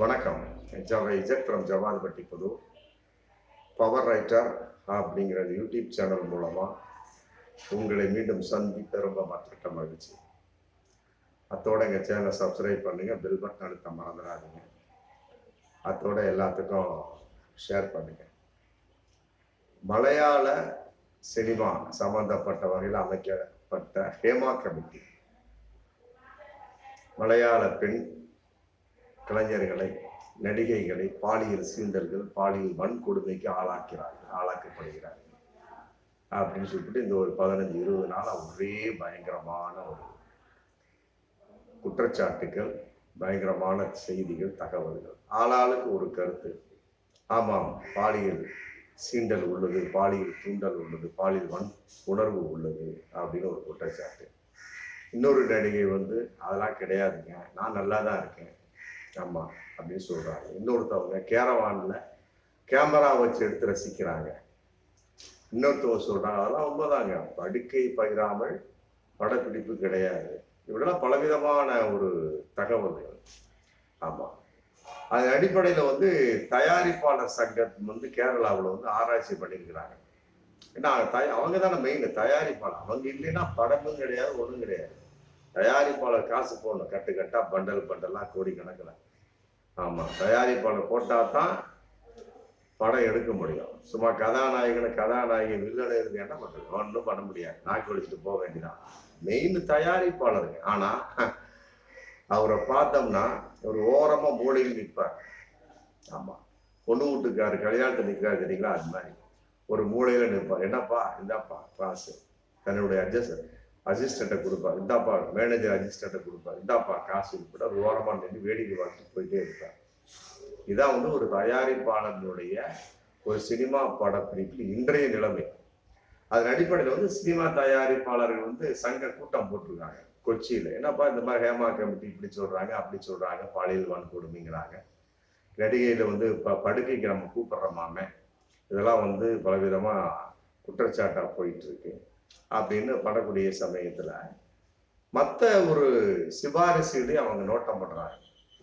வணக்கம். ஜவ Z from Javadhipatti புது power writer அப்படிங்கிற யூடியூப் சேனல் மூலமாக உங்களை மீண்டும் சந்திக்க ரொம்ப மற்ற மகிழ்ச்சி. அத்தோட எங்கள் சேனலை சப்ஸ்கிரைப் பண்ணுங்கள் பில் பட்டன் அழுத்த மறந்துடாதீங்க. அத்தோட எல்லாத்துக்கும் ஷேர் பண்ணுங்கள் மலையாள சினிமா சம்பந்தப்பட்ட வகையில் அமைக்கப்பட்ட ஹேமா கமிட்டி. மலையாள பெண் கலைஞர்களை நடிகைகளை பாலியல் சீண்டல்கள் பாலியல் வன்கொடுமைக்கு ஆளாக்கிறார்கள் ஆளாக்கப்படுகிறார்கள் அப்படின்னு சொல்லிட்டு இந்த ஒரு பதினஞ்சு இருபது நாளாக ஒரே பயங்கரமான ஒரு குற்றச்சாட்டுகள் பயங்கரமான செய்திகள் தகவல்கள். ஆளாளுக்கு ஒரு கருத்து. ஆமாம் பாலியல் சீண்டல் உள்ளது பாலியல் தூண்டல் உள்ளது பாலியல் வன் உணர்வு உள்ளது அப்படின்னு ஒரு குற்றச்சாட்டு. இன்னொரு நடிகை வந்து அதெல்லாம் கிடையாதுங்க. நான் நல்லா தான் இருக்கேன். ஆமாம் அப்படின்னு சொல்கிறாங்க இன்னொருத்தவங்க கேரவானில் கேமரா வச்சு எடுத்து ரசிக்கிறாங்க. இன்னொருத்தவங்க சொல்கிறாங்க அதெல்லாம் உண்மைதாங்க. படுக்கை பகிராமல் படப்பிடிப்பு கிடையாது. இப்படிலாம் பலவிதமான ஒரு தகவல்கள். ஆமாம் அதன் அடிப்படையில் வந்து தயாரிப்பாளர் சங்கம் வந்து கேரளாவில் வந்து ஆராய்ச்சி பண்ணியிருக்கிறாங்க. ஏன்னா தய அவங்க தானே மெயின் தயாரிப்பாளர். அவங்க இல்லைன்னா படமும் கிடையாது ஒன்றும் கிடையாது. தயாரிப்பாளர் காசு போடணும். கட்டு கட்டா பண்டல் பண்டலாக கோடி கணக்கில் ஆமாம் தயாரிப்பாளர் போட்டால் தான் படம் எடுக்க முடியும். சும்மா கதாநாயகனை கதாநாயகி வில்லனை இருந்து என்ன பண்ணுறது ஒன்றும் பண்ண முடியாது. நாக்கு வலிச்சுட்டு போக வேண்டியதான் மெயின் தயாரிப்பாளருங்க. ஆனால் அவரை பார்த்தோம்னா ஒரு ஓரமாக மூளையில் நிற்பார். ஆமாம் பொண்ணு வீட்டுக்காரு கல்யாணத்தை நிற்கிறாரு தெரியுங்களா? அது மாதிரி. ஒரு மூலையில் நிற்பார். என்னப்பா இந்தாப்பா காசு தன்னுடைய அட்ஜஸ்ட் அசிஸ்டண்ட்டை கொடுப்பார். இந்தாப்பா மேனேஜர் அசிஸ்டண்ட்டை கொடுப்பார். இந்தாப்பா காசு இப்படி ஓரமாக நின்று வேடிக்கை பார்த்துட்டு போயிட்டே இருப்பார் இதான் வந்து ஒரு தயாரிப்பாளர்களுடைய ஒரு சினிமா படப்பிடிப்பில் இன்றைய நிலைமை. அதன் அடிப்படையில் வந்து சினிமா தயாரிப்பாளர்கள் வந்து சங்க கூட்டம் போட்டிருக்காங்க. கொச்சியில். என்னப்பா இந்த மாதிரி ஹேமா கமிட்டி இப்படி சொல்கிறாங்க அப்படி சொல்கிறாங்க பாலியல் வன்கொடுமைங்கிறாங்க நடிகையில் வந்து இப்போ படுக்கைக்கு நம்ம கூப்பிடுறோமாமே இதெல்லாம் வந்து பலவிதமாக குற்றச்சாட்டாக போயிட்டுருக்கு அப்படின்னு படக்கூடிய சமயத்தில் மற்ற ஒரு சிபாரிசுகளையும் அவங்க நோட்டம் பண்ணுறாங்க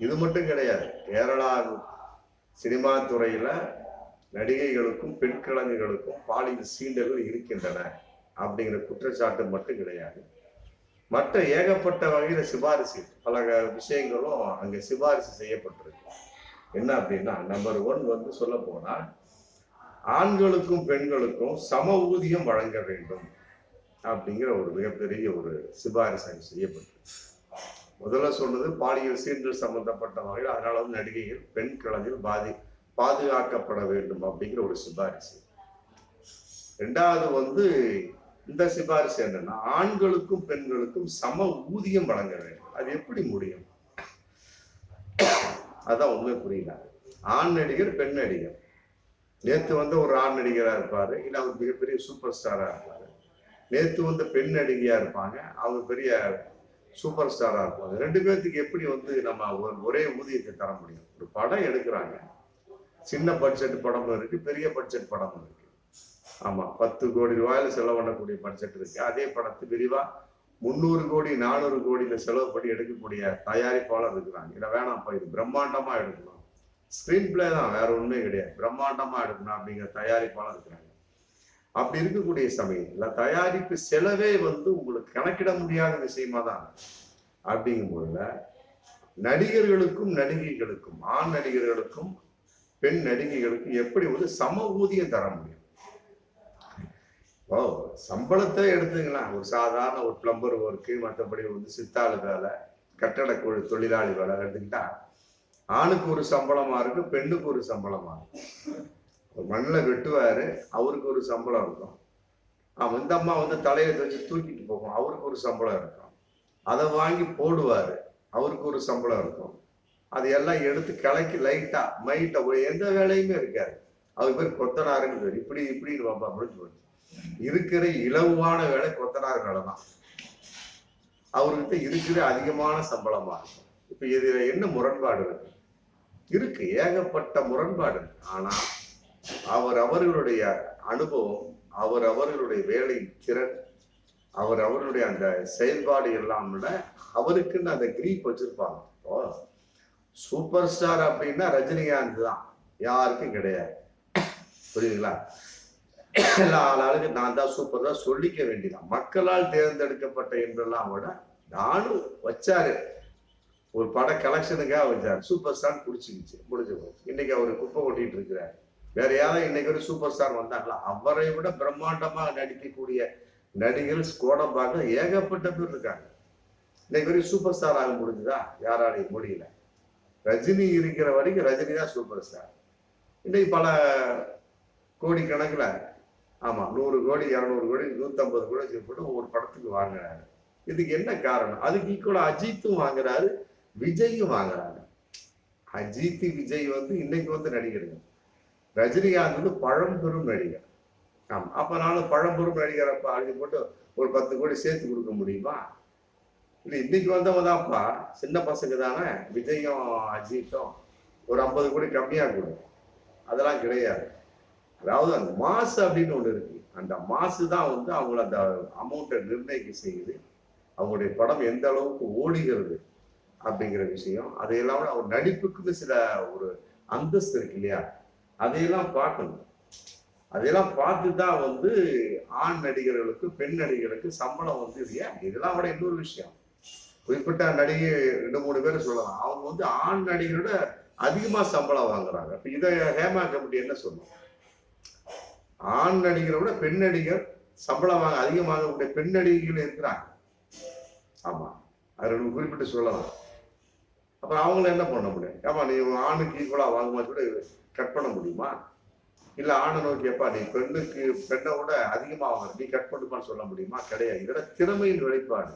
இது மட்டும் கிடையாது. கேரளா சினிமா துறையில் நடிகைகளுக்கும் பெண் கிழங்குகளுக்கும் பாலியல் சீண்டல்கள் இருக்கின்றன அப்படிங்கிற குற்றச்சாட்டு மட்டும் கிடையாது. மற்ற ஏகப்பட்ட வகையில் சிபாரிசு பல விஷயங்களும் அங்கே சிபாரிசு செய்யப்பட்டிருக்கு. என்ன அப்படின்னா நம்பர் ஒன் வந்து சொல்ல போனால் ஆண்களுக்கும் பெண்களுக்கும் சம ஊதியம் வழங்க வேண்டும். அப்படிங்கிற ஒரு மிகப்பெரிய ஒரு சிபாரிசு அங்கே செய்யப்பட்டிருக்கு. முதல்ல சொன்னது பாலியல் சீண்டல் சம்பந்தப்பட்ட வகையில் அதனால வந்து நடிகைகள் பெண் கலைஞர் பாதி பாதுகாக்கப்பட வேண்டும் அப்படிங்கிற ஒரு சிபாரிசு. ரெண்டாவது வந்து இந்த சிபாரிசு என்னன்னா ஆண்களுக்கும் பெண்களுக்கும் சம ஊதியம் வழங்க வேண்டும். அது எப்படி முடியும்? அதான் உண்மை புரியல. ஆண் நடிகர் பெண் நடிகர். நேற்று வந்து ஒரு ஆண் நடிகராக இருப்பாரு இல்லை அவர் மிகப்பெரிய சூப்பர் ஸ்டாராக இருப்பாரு. நேத்து வந்து பெண் நடிகையா இருப்பாங்க. அவங்க பெரிய சூப்பர் ஸ்டாரா இருப்பாங்க. ரெண்டு பேர்த்துக்கு எப்படி வந்து நம்ம ஒரு ஒரே ஊதியத்தை தர முடியும்? ஒரு படம் எடுக்கிறாங்க. சின்ன பட்ஜெட் படமும் இருக்கு பெரிய பட்ஜெட் படமும் இருக்கு. ஆமா பத்து கோடி ரூபாயில செலவு பண்ணக்கூடிய பட்ஜெட் இருக்கு. அதே படத்து விரிவா முந்நூறு கோடி நானூறு கோடியில செலவு பண்ணி எடுக்கக்கூடிய தயாரிப்பாளர் இருக்கிறாங்க. இல்லை வேணாம்ப்பா இது பிரம்மாண்டமா எடுக்கணும் ஸ்கிரீன் பிளே தான் வேற ஒண்ணுமே கிடையாது. பிரம்மாண்டமா எடுக்கணும் அப்படிங்கிற தயாரிப்பாளர் இருக்கிறாங்க. அப்படி இருக்கக்கூடிய சமயத்துல தயாரிப்பு செலவே வந்து உங்களுக்கு கணக்கிட முடியாத விஷயமா தான் அப்படிங்கும்போதுல நடிகர்களுக்கும் நடிகைகளுக்கும் ஆண் நடிகர்களுக்கும் பெண் நடிகைகளுக்கும் எப்படி வந்து சம ஊதியம் தர முடியும்? ஓ சம்பளத்தை எடுத்துங்களா ஒரு சாதாரண ஒரு பிளம்பர் ஒர்க்கு மற்றபடி வந்து சித்தாளு வேலை கட்டட தொழில் தொழிலாளி வேலை எடுத்துக்கிட்டா ஆணுக்கு ஒரு சம்பளமா இருக்கு பெண்ணுக்கு ஒரு சம்பளமா இருக்கு. ஒரு மண்ணில் வெட்டுவார் அவருக்கு ஒரு சம்பளம் இருக்கும். அவன் இந்த அம்மா வந்து தலையை வச்சு தூக்கிட்டு போகும் அவருக்கு ஒரு சம்பளம் இருக்கும். அதை வாங்கி போடுவார் அவருக்கு ஒரு சம்பளம் இருக்கும். அது எல்லாம் எடுத்து கலக்கி லைட்டாக மைட்டாக எந்த வேலையுமே இருக்காது. அவர் பேர் கொத்தனாருன்னு பேர் இப்படி இப்படி பாப்பா முடிஞ்சு போச்சு இருக்கிற இலவான வேலை கொத்தனார் வேலை தான். அவர்கிட்ட இருக்கிற அதிகமான சம்பளமா இருக்கும். இப்போ இதில் என்ன முரண்பாடு இருக்கு? இருக்கு ஏகப்பட்ட முரண்பாடு ஆனால் அவர் அவர்களுடைய அனுபவம் அவர் அவர்களுடைய வேலை திறன் அவர் அவர்களுடைய அந்த செயல்பாடு எல்லாம் விட அவருக்குன்னு அந்த கிரீப் வச்சிருப்பாங்க. இப்போ சூப்பர் ஸ்டார் அப்படின்னா ரஜினிகாந்த் தான். யாருக்கும் கிடையாது. புரியுதுங்களா? எல்லா ஆளாளுக்கு நான் தான் சூப்பர் தான் சொல்லிக்க வேண்டியதான் மக்களால் தேர்ந்தெடுக்கப்பட்ட என்றெல்லாம் விட நானும் வச்சாரு. ஒரு பட கலெக்ஷனுக்காக வச்சார். சூப்பர் ஸ்டார் பிடிச்சிக்கிச்சு முடிஞ்சு போச்சு. இன்னைக்கு அவர் குப்பை ஓட்டிட்டு இருக்கிறார். வேற யாரும் இன்னைக்கு ஒரு சூப்பர் ஸ்டார் வந்தாங்களா? அவரை விட பிரம்மாண்டமா நடிக்கக்கூடிய நடிகர் ஸ்கோடம்பாக ஏகப்பட்ட பேர் இருக்காங்க. இன்னைக்கு வரைக்கும் சூப்பர் ஸ்டார் ஆக முடிஞ்சுதா? யாராலையும் முடியல. ரஜினி இருக்கிற வரைக்கும் ரஜினி தான் சூப்பர் ஸ்டார் இன்னைக்கு பல கோடி கணக்கில் ஆமா நூறு கோடி இரநூறு கோடி நூத்தம்பது கோடி போட்டு ஒவ்வொரு படத்துக்கு வாங்குறாரு. இதுக்கு என்ன காரணம்? அதுக்கு ஈக்குவலா அஜித்தும் வாங்குறாரு விஜயும் வாங்குறாங்க அஜித் விஜய் வந்து இன்னைக்கு வந்து நடிகர்கள். ரஜினிகாந்த் வந்து பழம்பெரும் நடிகர். ஆமா அப்ப நானும் பழம்பெரும் நடிகர் அப்பா அழுதி போட்டு ஒரு பத்து கோடி சேர்த்து கொடுக்க முடியுமா? இல்லை இன்னைக்கு வந்தவங்க தான்ப்பா சின்ன பசங்க தானே. விஜயும் அஜித்தும் ஒரு ஐம்பது கோடி கம்மியாக கொடுக்கும் அதெல்லாம் கிடையாது. அதாவது அந்த மாசு அப்படின்னு ஒன்று இருக்கு. அந்த மாசு தான் வந்து அவங்கள அந்த அமௌண்ட்டை நிர்ணயிக்க செய்யுது. அவங்களுடைய படம் எந்த அளவுக்கு ஓடுகிறது அப்படிங்கிற விஷயம். அது இல்லாமல் அவர் நடிப்புக்குன்னு சில ஒரு அந்தஸ்து இருக்கு இல்லையா? அதையெல்லாம் பார்க்கணும். அதையெல்லாம் பார்த்து தான் வந்து ஆண் நடிகர்களுக்கு பெண் நடிகர்களுக்கு சம்பளம் வந்து இது ஏன் இதெல்லாம் விட இன்னொரு விஷயம். குறிப்பிட்ட நடிகை ரெண்டு மூணு பேர் சொல்லலாம். அவங்க வந்து ஆண் நடிகரோட அதிகமா சம்பளம் வாங்குறாங்க. இப்ப இதை ஹேமா கமிட்டி என்ன சொல்லும்? ஆண் நடிகரை விட பெண் நடிகர் சம்பளம் வாங்க அதிகம் கூடிய பெண் நடிகைகள் இருக்கிறாங்க. ஆமா. அது குறிப்பிட்டு சொல்லலாம். அப்புறம் அவங்கள என்ன பண்ண முடியும்? ஏமா நீ ஆணுக்கு ஈக்குவலா வாங்குமா கூட கட் பண்ண முடியுமா? இல்ல ஆணை நோக்கி எப்பா நீ பெண்ணுக்கு பெண்ணை விட அதிகமாக நீ கட் பண்ணுமான்னு சொல்ல முடியுமா? கிடையாது. இதோட திறமையின் வெளிப்பாடு.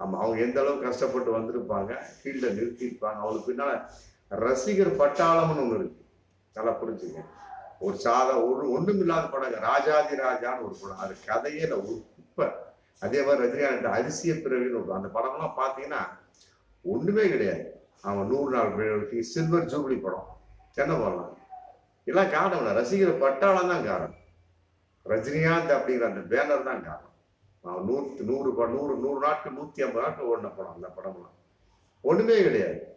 ஆமா அவங்க எந்த அளவுக்கு கஷ்டப்பட்டு வந்திருப்பாங்க ஃபீல்ட நிறுத்தியிருப்பாங்க அவங்களுக்கு பின்னால ரசிகர் பட்டாளம்னு ஒண்ணு இருக்கு. நல்லா புரிஞ்சுங்க. ஒரு சாத ஒரு ஒண்ணும் இல்லாத படம் ராஜாதி ராஜான்னு ஒரு படம். அது கதையே இல்லை ஒரு குப்பை. அதே மாதிரி ரஜினிகாந்த் அரிசிய பிறவின்னு ஒரு அந்த படம்லாம் பார்த்தீங்கன்னா ஒண்ணுமே கிடையாது. அவன் நூறு நாள் சில்வர் ஜூப்ளி படம். என்ன பண்ணலாம் எல்லாம் காரணம் இல்லை ரசிகர் பட்டாளம் தான் காரணம். ரஜினிகாந்த் அப்படிங்கிற அந்த பேனர் தான் காரணம். நான் நூற்று நூறு ப- நூறு நூறு நாட்கள் நூற்றி ஐம்பது நாட்கள் ஓடின படம் அந்த படம்லாம். ஒன்றுமே கிடையாது.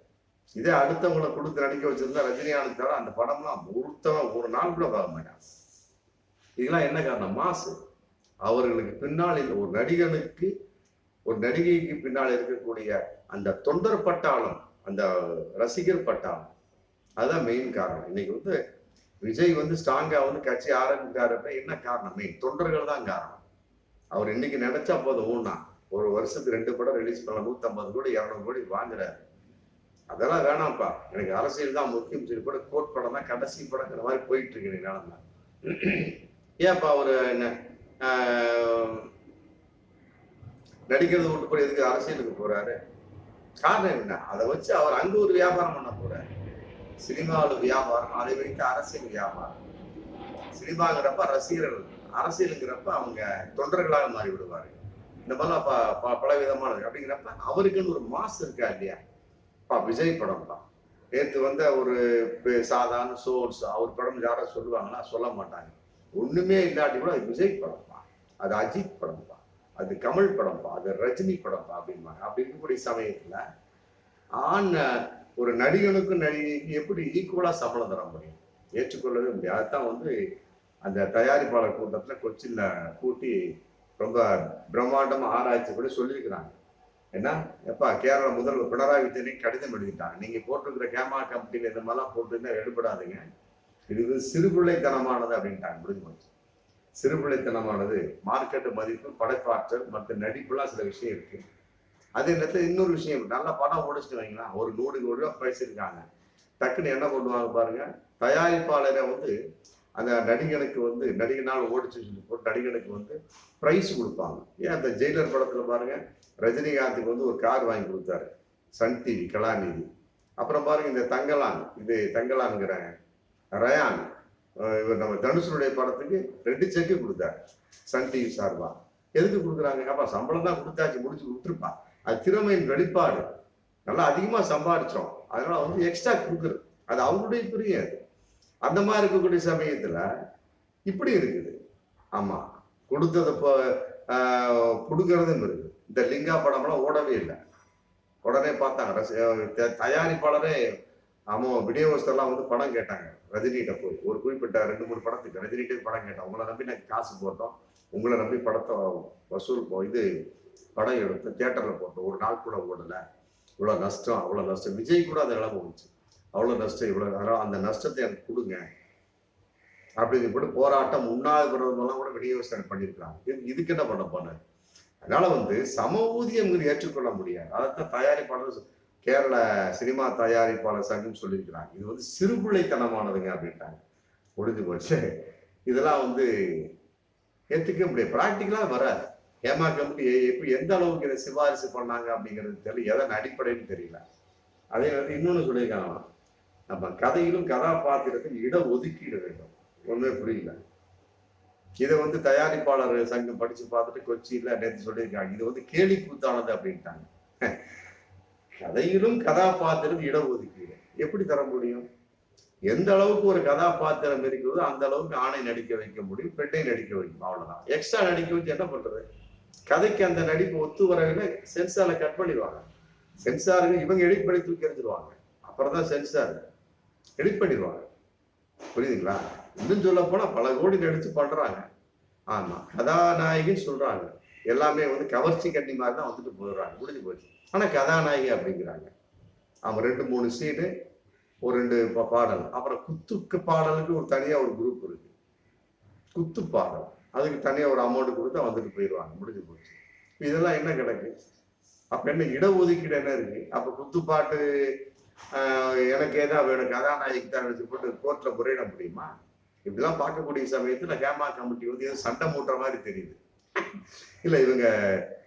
இதே அடுத்தவங்களை கொடுத்து நடிக்க வச்சிருந்தா ரஜினிகாந்த் தவிர அந்த படம்லாம் ஒருத்தவன் ஒரு நாள் கூட பார்க்க மாட்டான் இதெல்லாம் என்ன காரணம்? மாசு. அவர்களுக்கு பின்னால் இந்த ஒரு நடிகனுக்கு ஒரு நடிகைக்கு பின்னால் இருக்கக்கூடிய அந்த தொண்டர் பட்டாளம் அந்த ரசிகர் பட்டாளம் அதுதான் மெயின் காரணம். இன்னைக்கு வந்து விஜய் வந்து ஸ்ட்ராங்காக வந்து கட்சி ஆரம்பிக்கிறாரு அப்படின்னா என்ன காரணம்? மெயின் தொண்டர்கள் தான் காரணம். அவர் இன்னைக்கு நினைச்சா போதும் ஊனா ஒரு வருஷத்துக்கு ரெண்டு படம் ரிலீஸ் பண்ண நூற்றம்பது கோடி இரநூறு கோடி வாங்குறாரு. அதெல்லாம் வேணாம்ப்பா. எனக்கு அரசியல் தான் முக்கியம். சொல்லி கூட கோர்ட் படம் தான் கடைசி படங்கிற மாதிரி போயிட்டு இருக்கு இன்னைக்கு ஏன்ப்பா அவர் என்ன நடிக்கிறது விட்டு போய் எதுக்கு அரசியலுக்கு போறாரு? காரணம் என்ன? அதை வச்சு அவர் அங்க ஒரு வியாபாரம் பண்ண போறாரு. சினிமாவில் வியாபாரம் அதே வரைக்கும் அரசியல் வியாபாரம். சினிமாங்கிறப்ப ரசிகர்கள் அரசியலுங்கிறப்ப அவங்க தொண்டர்களாக மாறி விடுவாரு இந்த மாதிரிலாம் ப- ப- பல விதமானது அப்படிங்கிறப்ப அவருக்குன்னு ஒரு மாஸ் இருக்கா இல்லையா? பா விஜய் படம் தான். நேற்று வந்த ஒரு சாதாரண சோர்ஸ் அவர் படம் யாரும் சொல்லுவாங்கன்னா சொல்ல மாட்டாங்க. ஒண்ணுமே இல்லாட்டி கூட அது விஜய் தான். அது அஜித் படம்ப்பா அது கமல் படம்ப்பா அது ரஜினி படம்ப்பா அப்படிம்பாங்க. அப்படி இருக்கக்கூடிய சமயத்துல ஆண் ஒரு நடிகனுக்கும் நடிகைக்கு எப்படி ஈக்குவலா சம்பளம் தர முடியும்? ஏற்றுக்கொள்ளவே முடியாது. அதுதான் வந்து அந்த தயாரிப்பாளர் கூட்டத்துல கொச்சில கூட்டி ரொம்ப பிரம்மாண்டமா ஆராய்ச்சி கூட சொல்லியிருக்கிறாங்க. என்ன எப்பா கேரள முதல்வர் பினராயி விஜயனுக்கு கடிதம் எழுதிட்டாங்க. நீங்க போட்டிருக்கிற கேமா கம்பெனில இந்த மாதிரிலாம் போட்டுருந்தா எடுபடாதுங்க. இது வந்து சிறுபிள்ளைத்தனமானது அப்படின்ட்டாங்க முடிஞ்சு போச்சு. சிறுபிள்ளைத்தனமானது மார்க்கெட் மதிப்பு படைப்பாற்றல் மற்ற நடிப்புலாம் சில விஷயம் இருக்கு. அதே நேரத்தில் இன்னொரு விஷயம் நல்லா நல்ல படம் ஓடிச்சுட்டு வைங்களா ஒரு நூறு கோடி ரூபா பேசியிருக்காங்க டக்குன்னு என்ன பண்ணுவாங்க பாருங்க. தயாரிப்பாளரை வந்து அந்த நடிகனுக்கு வந்து நடிகனால் ஓடிச்சு சொல்லி போட்டு நடிகனுக்கு வந்து ப்ரைஸ் கொடுப்பாங்க. ஏன் அந்த ஜெயிலர் படத்தில் பாருங்க ரஜினிகாந்துக்கு வந்து ஒரு கார் வாங்கி கொடுத்தாரு. Sun TV Kalanithi. அப்புறம் பாருங்க இந்த தங்கலான் இது தங்கலான்ங்கிற ரயான் இவர் நம்ம தனுஷனுடைய படத்துக்கு ரெண்டு செக்கு கொடுத்தாரு சன் டிவி சார்பா. எதுக்கு கொடுக்குறாங்க? அப்பா சம்பளம் தான் கொடுத்தாச்சு முடிச்சு விட்டுருப்பா அது திறமையின் வெளிப்பாடு. நல்லா அதிகமாக சம்பாதிச்சோம் அதனால வந்து எக்ஸ்ட்ரா கொடுக்குறது அது அவங்களுடைய பிரியம் அது. அந்த மாதிரி இருக்கக்கூடிய சமயத்தில் இப்படி இருக்குது. ஆமாம் கொடுத்ததை இப்போ புடுக்கிறதும் இருக்குது. இந்த லிங்கா படம்லாம் ஓடவே இல்லை. உடனே பார்த்தாங்க. ரசி- த- தயாரிப்பாளரே ஆமாம் விநியோகஸ்தர்லாம் வந்து படம் கேட்டாங்க. ரஜினிகிட்ட போய். ஒரு குறிப்பிட்ட ரெண்டு மூணு படத்துக்கு. ரஜினிகிட்ட படம் கேட்டோம் உங்களை நம்பி நாங்கள் காசு போட்டோம். உங்களை நம்பி படத்தை வசூல் போ- இது படம் எடுத்து தியேட்டர்ல போட்டோம் ஒரு நாள் கூட ஓடலை. இவ்வளோ நஷ்டம் அவ்வளோ நஷ்டம். விஜய் கூட அந்த நிலம வந்துச்சு அவ்வளோ நஷ்டம் இவ்வளோ நேரம் அந்த நஷ்டத்தை எனக்கு கொடுங்க. அப்படின்னு போட்டு போராட்டம் உண்ணாவிரதமெல்லாம் கூட விநியோகம் பண்ணியிருக்காங்க இதுக்கு என்ன பண்ண போன அதனால வந்து சம ஊதியம் ஏற்றுக்கொள்ள முடியாது. அதைத்தான் தயாரிப்பாளர் கேரள சினிமா தயாரிப்பாளர் சங்கம் சொல்லியிருக்கிறாங்க. இது வந்து சிறுபிள்ளைத்தனமானதுங்க அப்படின்ட்டாங்க. முடிஞ்சு போச்சு. இதெல்லாம் வந்து ஏத்துக்க முடியாது. ப்ராக்டிக்கலாக வராது. ஏமா கம்பெனி எப்படி எந்த அளவுக்கு இதை சிபாரிசு பண்ணாங்க அப்படிங்கிறது தெரியல. எதன் அடிப்படைன்னு தெரியல. அதே வந்து இன்னொன்னு சொல்லியிருக்காங்க. நம்ம கதையிலும் கதாபாத்திரத்தில் இட ஒதுக்கீடு வேண்டும். ஒண்ணுமே புரியல. இதை வந்து தயாரிப்பாளர் சங்கம் படிச்சு பார்த்துட்டு கொச்சியில் நேற்று சொல்லியிருக்காங்க. இது வந்து கேலி கூத்தானது அப்படின்ட்டாங்க. கதையிலும் கதாபாத்திரம் இட ஒதுக்கீடு. எப்படி தர முடியும்? எந்த அளவுக்கு ஒரு கதாபாத்திரம் இருக்கிறதோ அந்த அளவுக்கு ஆணை நடிக்க வைக்க முடியும் பெண்ணை நடிக்க வைக்கும் அவ்வளவுதான். எக்ஸ்ட்ரா நடிக்க வச்சு என்ன பண்றது? கதைக்கு அந்த நடிப்பு ஒத்து வரவில்லை சென்சார்ல கட் பண்ணிடுவாங்க. சென்சாருங்க இவங்க எடிட் பண்ணி தூக்கி எறிஞ்சிருவாங்க. அப்புறம் தான் சென்சார் எடிட் பண்ணிடுவாங்க. புரியுதுங்களா? இன்னும் சொல்ல போனா பல கோடி நடிச்சு பண்ணுறாங்க ஆமா கதாநாயகின்னு சொல்றாங்க. எல்லாமே வந்து கவர்ச்சி கட்டி மாதிரி தான் வந்துட்டு போயிடுறாங்க. முடிஞ்சு போச்சு. ஆனா கதாநாயகி அப்படிங்கிறாங்க. அவங்க ரெண்டு மூணு சீனு ஒரு ரெண்டு பாடல். அப்புறம் குத்துக்கு பாடலுக்கு ஒரு தனியா ஒரு குரூப் இருக்கு. குத்து பாடல். அதுக்கு தனியாக ஒரு அமௌண்ட் கொடுத்து வந்துட்டு போயிடுவாங்க முடிஞ்சு போச்சு. இதெல்லாம் என்ன கிடக்கு? அப்போ என்ன இடஒதுக்கீடு என்ன இருக்கு? அப்போ குத்துப்பாட்டு எனக்கு ஏதா வேணும் கதாநாயகி தான் வச்சு போட்டு கோர்ட்டில் முறையிட முடியுமா? இப்படிலாம் பார்க்கக்கூடிய சமயத்தில் ஹேமா கமிட்டி வந்து ஏதோ சண்டை மூட்டுற மாதிரி தெரியுது. இல்லை இவங்க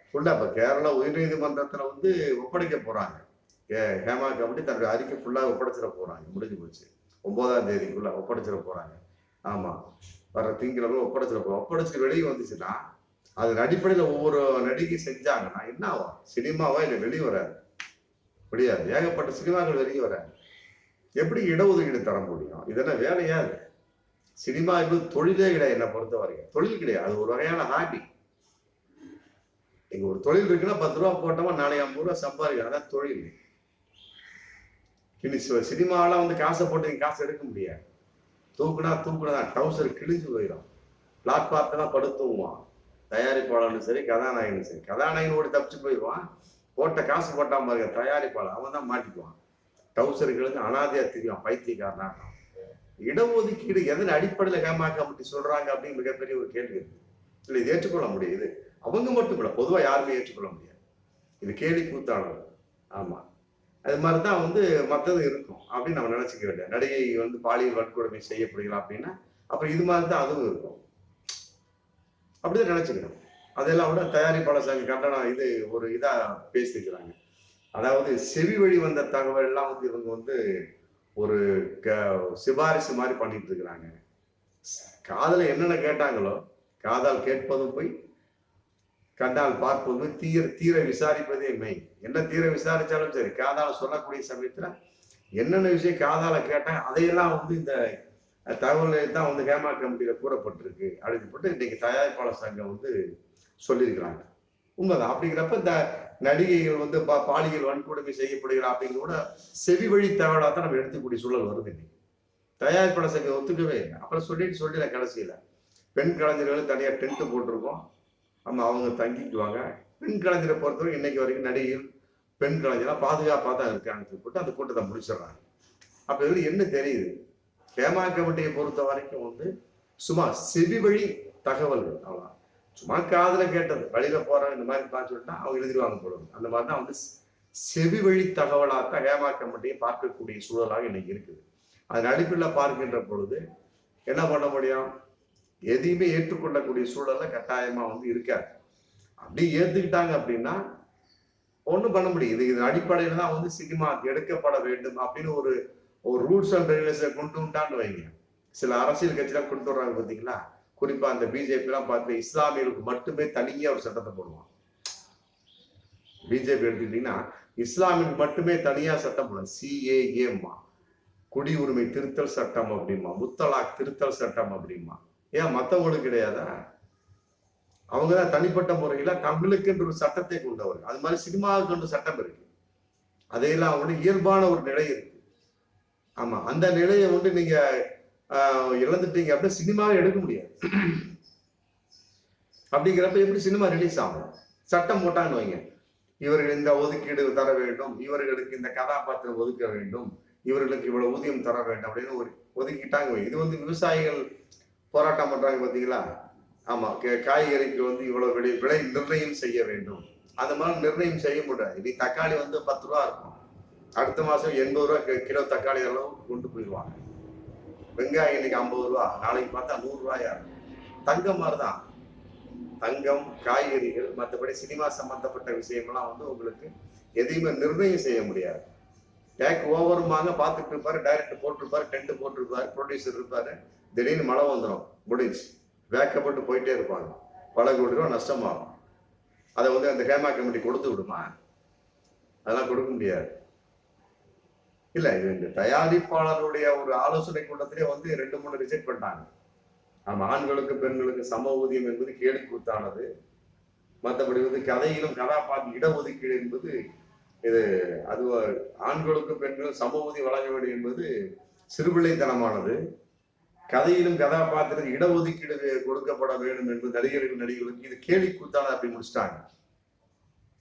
ஃபுல்லாக இப்போ கேரளா உயர்நீதிமன்றத்தில் வந்து ஒப்படைக்க போகிறாங்க ஏ- ஹேமா கமிட்டி தன்னுடைய அறிக்கை ஃபுல்லாக ஒப்படைச்சிட போகிறாங்க முடிஞ்சு போச்சு. ஒன்பதாம் தேதிக்குள்ளே ஒப்படைச்சிட போகிறாங்க ஆமாம் வர்ற திங்கிழமை ஒப்படைச்சிருப்போம் போறோம் ஒப்படைச்சு வெளியே வந்துச்சுன்னா அதன் அடிப்படையில் ஒவ்வொரு நடிகை செஞ்சாங்கன்னா என்ன ஆகும்? சினிமாவா இல்லை வெளியே வராது. முடியாது. ஏகப்பட்ட சினிமாக்கள் வெளியே வராது. எப்படி இடஒதுக்கீடு தர முடியும்? இதெல்லாம் வேலையா அது சினிமா என்பது தொழிலே கிடையாது என்னை பொறுத்த வரைக்கும் தொழில் கிடையாது. அது ஒரு வகையான ஹாபி இங்க ஒரு தொழில் இருக்குன்னா பத்து ரூபா போட்டோமா நாளைக்கு ஐம்பது ரூபா சம்பாதிக்கலாம். அதான் தொழில். இனி சினிமாவெல்லாம் வந்து காசை போட்டு நீங்க காசு எடுக்க முடியாது. தூக்குனா தூக்குனா ட்ரௌசர் கிழிஞ்சு போயிடும். பிளாட்பார்த்தெல்லாம் படுத்துவான் தயாரிப்பாளனும் சரி கதாநாயகனும் சரி. கதாநாயகன் ஓடி தப்பிச்சு போயிடுவான். போட்ட காசு போட்டான் பாருங்க தயாரிப்பாளர். அவன் தான் மாட்டிக்குவான். டவுசர் கிழிஞ்சு அனாதையா தெரியும் பைத்தியக்காரனா இடஒதுக்கீடு எதன் அடிப்படையில் ஏமாக்க அப்படி சொல்றாங்க அப்படின்னு மிகப்பெரிய ஒரு கேள்வி இருக்கு. இல்லை இது ஏற்றுக்கொள்ள முடியுது. அவங்க மட்டும் இல்லை பொதுவாக யாருமே ஏற்றுக்கொள்ள முடியாது. இது கேலி கூத்தானது ஆமாம் அது மாதிரி தான் வந்து மற்றது இருக்கும் அப்படின்னு நம்ம நினைச்சுக்க வேண்டிய நடிகை வந்து பாலியல் வன்கொடுமை செய்யப்படுகிறா அப்படின்னா அப்புறம் இது மாதிரி தான் அதுவும் இருக்கும். அப்படிதான் நினைச்சுக்கணும். அதெல்லாம் விட தயாரிப்பாளர் சங்க கண்டனம் இது ஒரு இதா பேசிக்கிறாங்க. அதாவது செவி வழி வந்த தகவல் எல்லாம் வந்து இவங்க வந்து ஒரு க- சிபாரிசு மாதிரி பண்ணிட்டு இருக்கிறாங்க. காதல என்னென்ன கேட்டாங்களோ காதால் கேட்பதும் போய் கண்டால் பார்ப்பதும் தீர தீர விசாரிப்பதே மெய். என்ன தீர விசாரிச்சாலும் சரி காதால சொல்லக்கூடிய சமயத்துல என்னென்ன விஷயம் காதால கேட்டாங்க அதையெல்லாம் வந்து இந்த தகவல் தான் வந்து ஹேமா கமிட்டியில கூறப்பட்டிருக்கு. அப்படின்னு போட்டு இன்னைக்கு தயாரிப்பாளர் சங்கம் வந்து சொல்லியிருக்கிறாங்க. உண்மைதான். அப்படிங்கிறப்ப இந்த நடிகைகள் வந்து பா- பாலியல் வன்கொடுமை செய்யப்படுகிறா அப்படிங்கிற கூட செவி வழி தகவலாக தான் நம்ம எடுத்துக்கூடிய சூழல் வருது இன்னைக்கு. தயாரிப்பாளர் சங்கம் ஒத்துக்கவே இல்லை. அப்புறம் சொல்லிட்டு சொல்லிடலாம் கடைசியில. பெண் கலைஞர்கள் தனியாக டென்ட் போட்டிருக்கோம். நம்ம அவங்க தங்கிக்குவாங்க. பெண் கலைஞரை பொறுத்தவரைக்கும் இன்னைக்கு வரைக்கும் நடிகர் பெண் கலைஞரா பாதுகாப்பாக தான் இருக்காங்கன்னு போட்டு அந்த கூட்டத்தை முடிச்சிடுறாங்க. அப்போ இதில் என்ன தெரியுது? ஹேமா கமிட்டியை பொறுத்த வரைக்கும் வந்து சும்மா செவி வழி தகவல்கள் அவ்வளோ சும்மா காதில் கேட்டது வழியில் போகிறாங்க இந்த மாதிரி பார்த்து சொல்லிட்டா அவங்க எழுதிடுவாங்க போடுவாங்க அந்த மாதிரி தான் வந்து செவி வழி தகவலாக ஹேமா கமிட்டியை பார்க்கக்கூடிய சூழலாக இன்னைக்கு இருக்குது. அதன் அடிப்படையில் பார்க்கின்ற பொழுது என்ன பண்ண முடியும்? எதையுமே ஏற்றுக்கொள்ளக்கூடிய சூழல்ல கட்டாயமா வந்து இருக்காது. அப்படி ஏத்துக்கிட்டாங்க அப்படின்னா ஒண்ணும் பண்ண முடியும் இது இதன் அடிப்படையில தான் வந்து சினிமா எடுக்கப்பட வேண்டும் அப்படின்னு ஒரு ஒரு ரூல்ஸ் அண்ட் ரெகுலேஷன் கொண்டு வந்தான்னு வைங்க. சில அரசியல் கட்சிலாம் கொண்டு வர்றாங்க பாத்தீங்களா? குறிப்பா அந்த பிஜேபி எல்லாம் பார்த்து இஸ்லாமியர்களுக்கு மட்டுமே தனியா ஒரு சட்டத்தை போடுவான் பிஜேபி எடுத்துக்கிட்டீங்கன்னா இஸ்லாமியர்களுக்கு மட்டுமே தனியா சட்டம் போடும் சிஏஏம்மா குடியுரிமை திருத்தல் சட்டம் அப்படிமா முத்தலாக் திருத்தல் சட்டம் அப்படிமா ஏன் மத்தவங்களுக்கு கிடையாதா? அவங்க தான் தனிப்பட்ட முறையில தமிழுக்குன்ற ஒரு சட்டத்தை கொண்டவர்கள். அது மாதிரி சினிமாவுக்கு ஒரு சட்டம் இருக்கு. அதையெல்லாம் வந்து இயல்பான ஒரு நிலை இருக்கு. ஆமா அந்த நிலையை வந்து நீங்க ஆஹ், இழந்துட்டீங்க அப்படின்னா சினிமாவை எடுக்க முடியாது. அப்படிங்கிறப்ப எப்படி சினிமா ரிலீஸ் ஆகும்? சட்டம் போட்டான்னு வைங்க. இவர்கள் இந்த ஒதுக்கீடு தர வேண்டும். இவர்களுக்கு இந்த கதாபாத்திரம் ஒதுக்க வேண்டும். இவர்களுக்கு இவ்வளவு ஊதியம் தர வேண்டும் அப்படின்னு ஒரு ஒதுக்கிட்டாங்க வைங்க. இது வந்து விவசாயிகள் போராட்டம் பண்றாங்க பாத்தீங்களா? ஆமா கே- காய்கறிக்கு வந்து இவ்வளவு விலை விலை நிர்ணயம் செய்ய வேண்டும். அந்த மாதிரி நிர்ணயம் செய்ய முடியாது. இனி தக்காளி வந்து பத்து ரூபா இருக்கும். அடுத்த மாசம் எண்பது ரூபா கிலோ தக்காளி அளவு கொண்டு போயிடுவாங்க. வெங்காயம் இன்னைக்கு ஐம்பது ரூபா நாளைக்கு பார்த்தா நூறு ரூபாயா இருக்கும். தங்கம் மாதிரிதான். தங்கம் காய்கறிகள் மற்றபடி சினிமா சம்பந்தப்பட்ட விஷயமெல்லாம் வந்து உங்களுக்கு எதையுமே நிர்ணயம் செய்ய முடியாது. டேக் ஓவருமாங்க பார்த்துட்டு இருப்பாரு டைரக்டர் போட்டிருப்பாரு டென்ட் போட்டிருப்பாரு ப்ரொடியூசர் இருப்பாரு. திடீர்னு மழை வந்துடும் முடிஞ்சு வேக்கப்பட்டு போயிட்டே இருப்பாங்க. பல கோடி ரூபா நஷ்டமாகும். அதை வந்து அந்த ஹேமா கமிட்டி கொடுத்து விடுமா? அதெல்லாம் கொடுக்க முடியாது. இல்லை இது இந்த தயாரிப்பாளருடைய ஒரு ஆலோசனை கூட்டத்திலே வந்து ரெண்டு மூணு ரிஜெக்ட் பண்ணிட்டாங்க. ஆமாம் ஆண்களுக்கு பெண்களுக்கு சம ஊதியம் என்பது கேடு கூத்தானது. மற்றபடி வந்து கதையிலும் கதாபாத்திரம் இடஒதுக்கீடு என்பது இது அது ஆண்களுக்கு பெண்களும் சம ஊதியம் வழங்க வேண்டும் என்பது சிறுபிள்ளைத்தனமானது. கதையிலும் கதாபாத்திரத்துக்கு இடஒதுக்கீடு கொடுக்கப்பட வேண்டும் என்று நடிகர்கள் நடிகர்களுக்கு இது கேலி கூத்தானது அப்படி முடிச்சிட்டாங்க.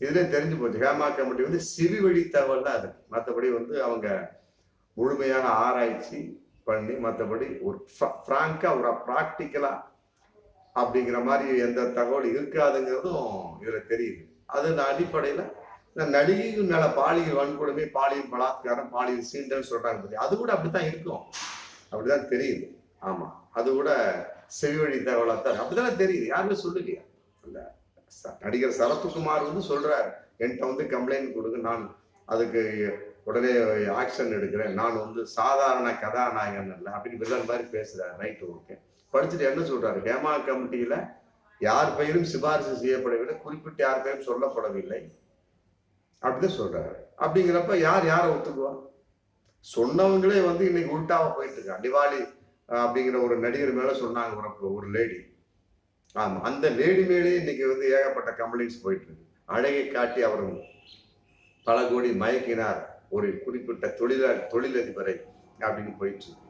இதுல தெரிஞ்சு போச்சு. ஹேமா கமிட்டி வந்து சிறு வழி தகவல் தான் அது. மற்றபடி வந்து அவங்க முழுமையான ஆராய்ச்சி பண்ணி மற்றபடி ஒரு ஃப்ராங்கா ஒரு ப்ராக்டிக்கலா அப்படிங்கிற மாதிரி எந்த தகவல் இருக்காதுங்கிறதும் இதுல தெரியுது. அது இந்த அடிப்படையில இந்த நடிகைகள் மேல பாலியல் வன்கொடுமை பாலியல் பலாத்காரம் பாலியல் சீண்டல் சொல்றாங்க அது கூட அப்படித்தான் இருக்கும். அப்படிதான் தெரியுது. ஆமா. அது கூட செவிவழி தகவலாத்தான். அப்படிதான் தெரியுது. யாருமே சொல்லலையா. அந்த ச- நடிகர் சரத்குமார் வந்து சொல்றாரு. என்கிட்ட வந்து கம்ப்ளைண்ட் கொடுங்க. நான் அதுக்கு உடனே ஆக்ஷன் எடுக்கிறேன். நான் வந்து சாதாரண கதாநாயகன் அல்ல. அப்படின்னு வில்லன் மாதிரி பேசுறாரு. ரைட் ஓகே படிச்சுட்டு என்ன சொல்றாரு? ஹேமா கமிட்டியில யார் பெயரும் சிபாரிசு செய்யப்படவில்லை. குறிப்பிட்ட யார் பெயரும் சொல்லப்படவில்லை. அப்படிதான் சொல்றாரு. அப்படிங்கிறப்ப யார் யாரை ஒத்துக்குவா? சொன்னவங்களே வந்து இன்னைக்கு உள்டாவா போயிட்டு இருக்கா திவாலி அப்படிங்கிற ஒரு நடிகர் மேலே சொன்னாங்க ஒரு ஒரு லேடி ஆமாம் அந்த லேடி மேலே இன்னைக்கு வந்து ஏகப்பட்ட கம்ப்ளைண்ட்ஸ் போயிட்டு இருக்கு அழகை காட்டி அவர் பல கோடி மயக்கினார் ஒரு குறிப்பிட்ட தொழிலா தொழிலதிபரை அப்படின்னு போயிட்டு இருக்கு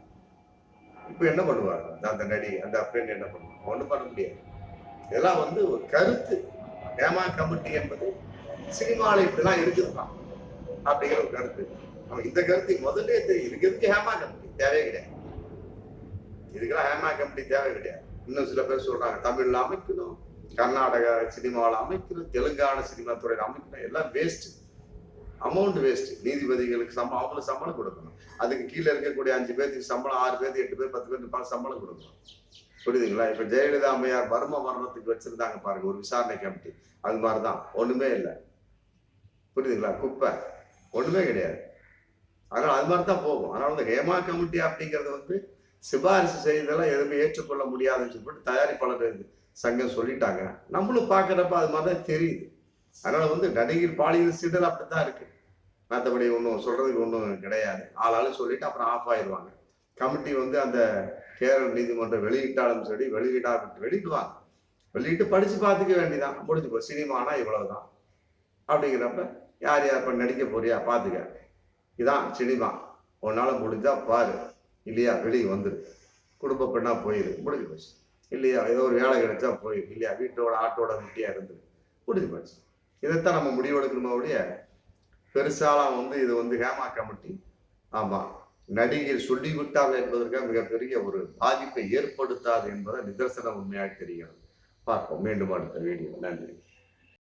இப்போ என்ன பண்ணுவார்? அந்த- அந்த நடி அந்த பெண் என்ன பண்ணுவாங்க ஒன்றும் பண்ண முடியாது. இதெல்லாம் வந்து ஒரு கருத்து. ஏமா கமிட்டி என்பது சினிமாவில் இப்படிலாம் இருக்குதுதான் அப்படிங்கிற ஒரு கருத்து. இந்த கருத்து முதல்ல இருக்கிறதுக்கு இதுக்கு ஹேமா கமிட்டி? தேவையே கிடையாது. இதுக்கெல்லாம் ஹேமா கமிட்டி தேவை கிடையாது. இன்னும் சில பேர் சொல்றாங்க தமிழ்ல அமைக்கணும் கர்நாடக சினிமாவில் அமைக்கணும் தெலுங்கான சினிமா துறையில் அமைக்கணும். எல்லாம் வேஸ்ட் அமௌண்ட் வேஸ்ட் நீதிபதிகளுக்கு சம்பளம் அவங்களுக்கு சம்பளம் கொடுக்கணும். அதுக்கு கீழே இருக்கக்கூடிய அஞ்சு பேருக்கு சம்பளம் ஆறு பேர் எட்டு பேர் பத்து பேர் இருப்பாங்க சம்பளம் கொடுக்கணும். புரியுதுங்களா? இப்ப ஜெயலலிதா அம்மையார் வர்ம மரணத்துக்கு வச்சிருந்தாங்க பாருங்க ஒரு விசாரணை கமிட்டி அது மாதிரிதான். ஒண்ணுமே இல்லை. புரியுதுங்களா? குப்பை. ஒண்ணுமே கிடையாது. அதனால அது மாதிரி தான் போகும். அதனால வந்து ஹேமா கமிட்டி அப்படிங்கிறது வந்து சிபாரிசு செய்ததெல்லாம் எதுவுமே ஏற்றுக்கொள்ள முடியாதுன்னு சொல்லிட்டு தயாரிப்பாளர் சங்கம் சொல்லிட்டாங்க. நம்மளும் பார்க்குறப்ப அது மாதிரி தான் தெரியுது. அதனால் வந்து நடிகர் பாலியல் சிதல் அப்படி தான் இருக்குது மற்றபடி ஒன்றும் சொல்கிறதுக்கு ஒன்றும் கிடையாது. ஆளாலும் சொல்லிட்டு அப்புறம் ஆஃப் ஆயிடுவாங்க. கமிட்டி வந்து அந்த கேரள நீதிமன்றம் வெளியிட்டாலும் சரி வெளியிடா வெளியிடுவாங்க. வெளியிட்டு படித்து பார்த்துக்க வேண்டியதான் முடிஞ்சு போ சினிமானா இவ்வளவுதான். அப்படிங்கிறப்ப யார் யார் இப்போ நடிக்க போறியா? பார்த்துக்க. இதான் சினிமா. உன்னால் முடிஞ்சால் பாரு. இல்லையா? வெளியே வந்துரு. குடும்ப பெண்ணாக போயிரு. முடிஞ்சு போச்சு. இல்லையா? ஏதோ ஒரு வேலை கிடைச்சா போயிரு. இல்லையா? வீட்டோட ஆட்டோட குட்டியா இருந்துரு. முடிஞ்சு போச்சு. இதைத்தான் நம்ம முடிவெடுக்கணுமா உடைய பெருசாலாம் வந்து இது வந்து ஹேமா கமிட்டி ஆமாம் நடிகர் சொல்லிவிட்டார்கள் என்பதற்காக மிகப்பெரிய ஒரு பாதிப்பை ஏற்படுத்தாது என்பதை நிதர்சன உண்மையாக தெரிகிறது. பார்ப்போம். மீண்டும் அடுத்த வீடியோ நன்றி.